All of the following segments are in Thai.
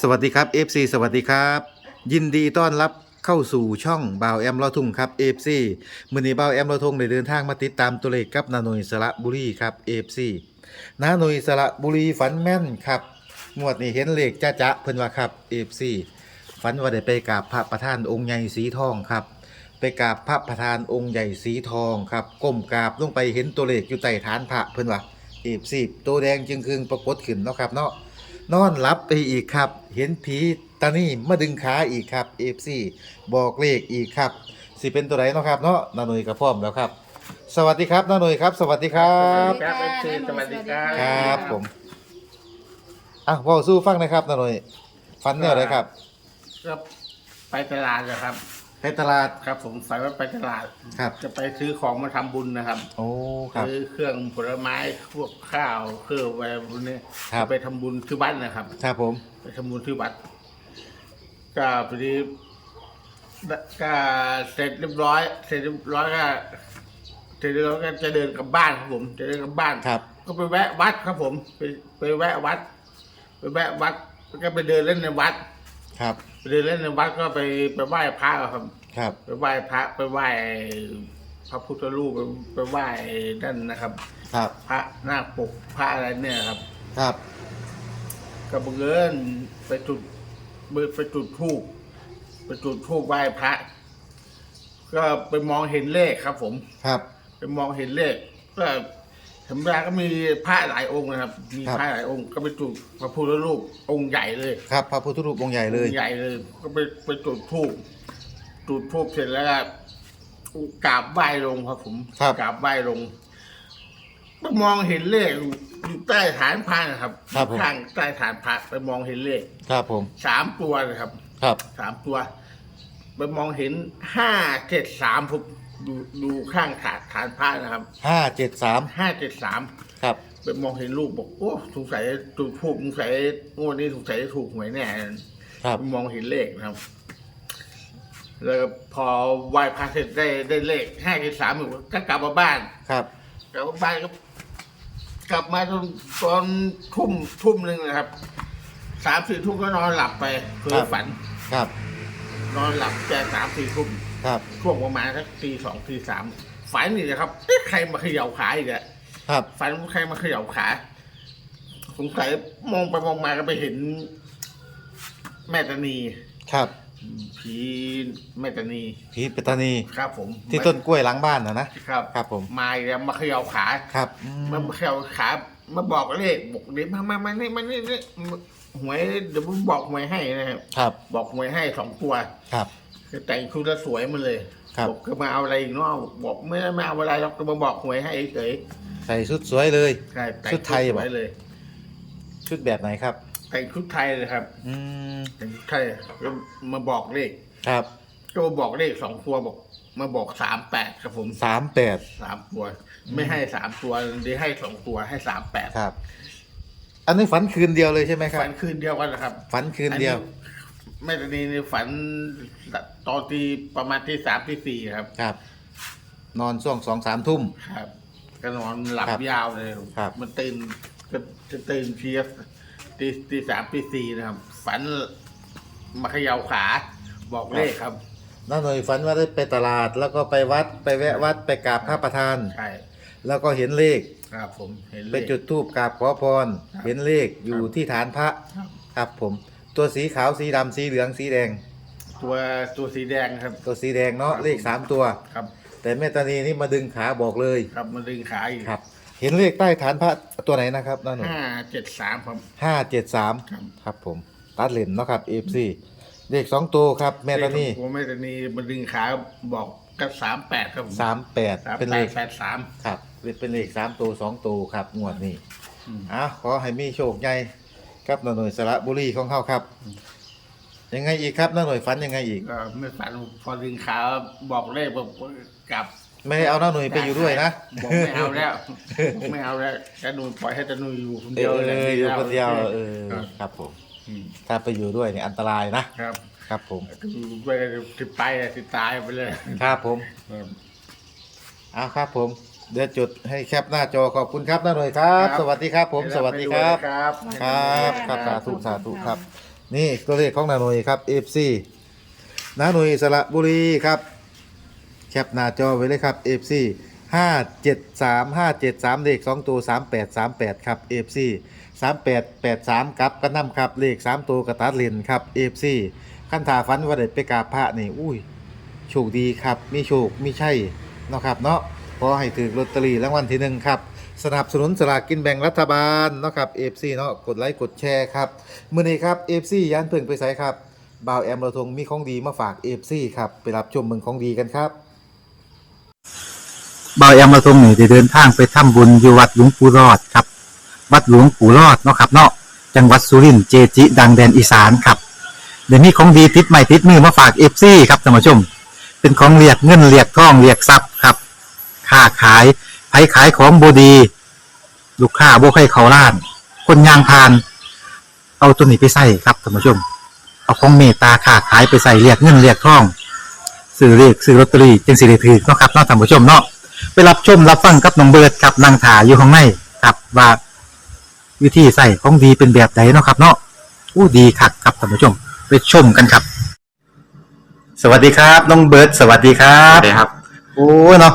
สวัสดีครับ FC สวัสดีครับ ยินดีต้อนรับเข้าสู่ช่องบ่าวแอมลอทุ่งครับ FC มื้อนี้บ่าวแอมลอทุ่งได้เดินทางมาติดตามตัวเลขกับนาหน่ยสระบุรีครับ FC นาหน่ยสระบุรีฝันแม่นครับงวดนี้เห็นเลขจ้าจ๊ะเพิ่นว่าครับ FC ฝันว่าได้ไปกราบพระประธานองค์ใหญ่สีทองครับ ไปกราบพระประธานองค์ใหญ่สีทองครับก้มกราบลงไปเห็นตัวเลขอยู่ใต้ฐานพระเพิ่นว่าเอฟซีตัวแดงจึงคืงปรากฏขึ้นเนาะครับเนาะ นอนหลับไปอีกครับ เห็นผีตานี่มาดึงขาอีกครับเอฟซีบอกเลขอีกครับสิเป็นตัวไหนเนาะครับเนาะนาหน่ยกับพร้อมแล้วครับ สวัสดีครับนาหน่ยครับ สวัสดีครับครับ FC สวัสดีครับครับผมอะเว่าสู้ฟังหนะครับนาหน่ยฟันเนี่ยอะไรครับ ก็ไปตลาดนะครับ ไปตลาด ครับผมฝันว่าไปตลาดครับ จะไปซื้อของมาทำบุญนะครับโอ้ครับ ซื้อเครื่องผลไม้พวกข้าวเครื่องอะไรพวกนี้ครับ จะไปทำบุญที่วัดนะครับ ครับผม ไปทำบุญที่วัดก็พอดีก็เสร็จเรียบร้อย เสร็จเรียบร้อยก็เสร็จเรียบร้อยก็จะเดินกลับบ้านครับผม จะเดินกลับบ้านครับ ก็ไปแวะวัดครับผม ไปไปแวะวัด ไปแวะวัดแล้วก็ไปเดินเล่นในวัด ครับไป เดินเล่นในวัดก็ไปไปไหว้พระครับ ครับไปไหว้พระไปไหว้พระพุทธรูปไปไปไหว้นั่นนะครับ ครับ พระนาคปกพระอะไรเนี่ยครับ ครับก็บังเอิญไปจุดไปจุดธูปไปจุดธูปไหว้พระ ก็ไปมองเห็นเลขครับ ผมครับ ไปมองเห็นเลขก็ ธรรมดาก็มีพระหลายองค์นะครับ มีครับพระหลายองค์ก็ไปจุดพระพุทธรูปองค์ใหญ่เลยครับพระพุทธรูปองค์ใหญ่เลยองค์ใหญ่เลย ก็ไปไปจุดธูปจุดธูปเสร็จแล้วก็กราบไหว้ลงครับผมครับกราบไหว้ลงไปมองเห็นเลขอยู่ใต้ฐานพระนะครับครับผมข้างใต้ฐานพระไปมองเห็นเลข ครับผมสามตัวเลยครับ ครับสามตัว ไปมองเห็นห้าเจ็ดสามผม ดูดูข้างฐานฐานพระนะครับห้าเจ็ดสามห้าเจ็ดสามครับ ไปมองเห็นรูปบอกโอ้สงสัยจุดทูบสงสัยงวดนี้สงสัยจะถูกหวยแน่ครับไปมองเห็นเลขนะครับ แล้วก็พอไหว้พระเสร็จได้ได้เลขห้าเจ็ดสามก็กลับมาบ้านครับกลับมาบ้านก็กลับมาตอนตอนทุ่มทุ่มหนึ่งนะครับสามสี่ทุ่มก็นอนหลับไปเพ้อฝันครับ นอนหลับแต่สามสี่ทุ่ม ครับ ช่วงประมาณสักตีสองตีสามฝันนี่นะครับเอ๊ะใครมาเขย่าขาอีกอะครับฝันว่าใครมาเขย่าขาสงสัยมองไปมองมาก็ไปเห็น แม่ตานีครับผีแม่ตานีผีปัตตานีครับ ผมที่ต้นกล้วยหลังบ้านนะนะ ครับครับผม มาอีกแล้วมาเขย่าขา ครับอืมมาเขย่าขา มาบอกเลขบอกเดี๋ยวมามามานี่มานี่นี่หวยเดี๋ยวผมบอกหวยให้นะครับ ครับ บอกหวยให้สองตัว ครับ คือแต่งชุดแล้วสวยมันเลยครับบอกก็มาเอาอะไรอีกเนาะบอกไม่ได้มาเอาอะไรหรอกก็มาบอกหวยให้เฉยใส่ชุดสวยเลยใช่แต่งชุดไทยสเหรอวยเลย ชุดแบบไหนครับ แต่งชุดไทยเลยครับ อืมแต่งชุดไทยแล้วมาบอกเลขครับก็มาบอกเลขสองตัวบอก มาบอกสามแปดครับผมสามแปดสามตัว ไม่ให้สามตัวเดี๋ยวให้สองตัวให้สามแปดครับ อันนี้ฝันคืนเดียวเลยใช่ไหมครับ ฝันคืนเดียวกันนะครับ ฝันคืนเดียว อั แม่ตานีในฝันตอนตีประมาณที่สามที่สี่ครับ ครับ นอนช่วงสองสามทุ่ม ครับ ก็นอนหลับครับยาวเลย ครับ มันตื่นก็จะตื่นเชียตีตีสามตีสี่นะครับ ฝันมาเขย่าขาบอกเลขครับ น้าหน่อยฝันว่าได้ไปตลาด แล้วก็ไปวัดไปแวะวัดไปกราบพระประธาน ใช่ แล้วก็เห็นเลข ครับผมเห็นเลไปข จุดธูปกราบขอพร ครับเห็นเลขอยู่ครับ ที่ฐานพระ ครับ ครับผม ตัวสีขาวสีดำสีเหลืองสีแดง ตัวตัวสีแดงครับ ตัวสีแดงเนาะครับเลขสามตัว ครับ แต่แม่ตานีนี่มาดึงขาบอกเลยครับมันดึงขาอีกครับ เห็นเลขใต้ฐานพระตัวไหนนะครับน้าหนุ่ยห้าเจ็ดสามครับ ห้าเจ็ดสามครับ ครับผมตัดเลนเนาะครับเอฟซีเลขสองตัวครับ แม่ตานีเลขของผมแม่ตานีมันดึงขาบอกก็สามแปดครับผมสามแปดสามเป็นแปเลดข แปดสาม ครับเป็นเลขสามตัวสองตัวครับงวดนี้อืมอะขอให้มีโชคใหญ่ ครับน้าหน่วยสระบุรีของเขาครับ ยังไงอีกครับน้าหน่วยฝันยังไงอีก ก็ไม่ฝันพอดึงขาบอกเลขบอกกลับไม่ให้เอาน้าหน่วยไปอยู่ด้วยนะบอกไม่เอาแล้วบอกไม่เอาแล้วจะหนูปล่อยให้ตะหนูอยู่คนเอเดียวอเลยอยู่คนเดียวเออครับครับผมอืมถ้าไปอยู่ด้วยเนี่ยอันตรายนะครับ ครับผมอยู่ไปติดไปติดตายไปเลย ครับผมครับเอาครับผม เดี๋ยวจุดให้แคปหน้าจอขอบคุณครับน้าหน่อยครับ สวัสดีครับ ผมสวัสดีครับ ครับครับครับสาธุสาธุครับ นี่ตัวเลขของนาหน่ยครับ FC นาหน่ยสระบุรีครับ แคปหน้าจอไว้เลยครับ FC 573 573เลข2ตัว3838ครับ FC 3883กลับกันนำครับเลข3ตัวกระตัดเลนครับ FC ขั้นถาฟันว่าได้ไปกราบพระนี่อุ้ยโชคดีครับ มีโชคมีชัยเนาะครับเนาะ ขอให้ถือลอตเตอรี่รางวัลที่หนึ่งครับ สนับสนุนสลากกินแบ่งรัฐบาลเนาะครับ FC เนาะกดไลค์กดแชร์ครับมื้อนี้ครับ FC ย่านเพิ่งไปไสครับบ่าวแอมเราทงมีของดีมาฝาก FC ครับไปรับชมเมืองของดีกันครับบ่าวแอมเราทงนี่ได้เดินทางไปทำบุญอยู่วัดหลวงปู่รอดครับ วัดหลวงปู่รอดเนาะครับเนาะจังหวัดสุรินทร์เจจิ ดังแดนอีสานครับเดี๋ยวนี้ของดีติดใหม่ติดมือมาฝาก FC ครับท่านผู้ชม เป็นของเรียกเงินเรียกทองเรียกทรัพย์ ครับค้าขายไผขายของบดี ลูกค้าบ่ใครเขาล้าน คนยางพาน เอาตัวนี้ไปใส่ครับท่านผู้ชม เอาของเมตตาค้าขายไปใส่เรียกเงินเรียกทองซื้อเรียกซื้อลอตเตอรี่จึงสิได้ถือเนาะครับเนาะท่านผู้ชมเนาะไปรับชมรับฟังกับน้องเบิร์ดครับนางถาอยู่ข้างในครับว่าวิธีใส่ของดีเป็นแบบไหนเนาะครับ เนาะอู้ดีคักครับท่านผู้ชม ไปชมกันครับ สวัสดีครับ น้องเบิร์ดสวัสดีครัครับบเลยครับ โอ้เนาะ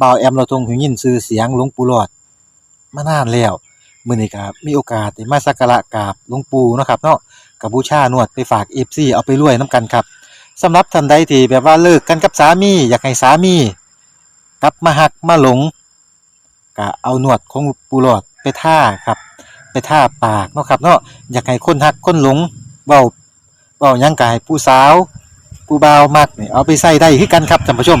บ่าวแอมเราทรงหูยินชื่อเสียงหลวงปู่หลอดมานานแล้วมื้อนี้ก็มีโอกาสได้มาสักการะกราบหลวงปู่เนาะครับเนาะกับบูชานวดไปฝาก FC เอาไปรวยนํกันครับสำหรับท่านใดที่แบบว่าเลิกกันกับสามี อยากให้สามี กลับมาหักมาหลงก็เอาหนวดของปูหลอดไปท่าครับ ไปท่าปากเนาะครับเนาะอยากให้คนหักคนหลงเบาเบายังกายผู้สาว ผู้บ่าวมักนี่เอาไปใส่ได้คือกันครับท่านผู้ชม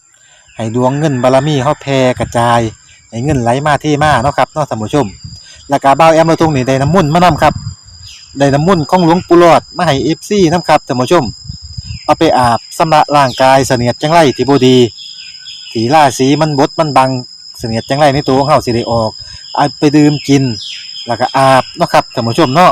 ให้ดวงเงินบารมีเฮาแผ่กระจายให้เงินไหลมาเทมาเนาะครับเนาะท่านผู้ชมแล้วก็บ่าวแอมเราตรงนี้ได้น้ำมุ่นมานํครับได้น้ำมุ่นของหลวงปู่หลอดมาให้ FC นํครับท่านผู้ชม เอาไปอาบสำระร่างกายเสนียดจังไรที่บ่ดีที่ราศีมันบดมันบังเสนียดจังไรในตัวของเฮาสิได้ออกเอาไปดื่มกิน แล้วก็อาบเนาะครับท่านผู้ชมเนาะ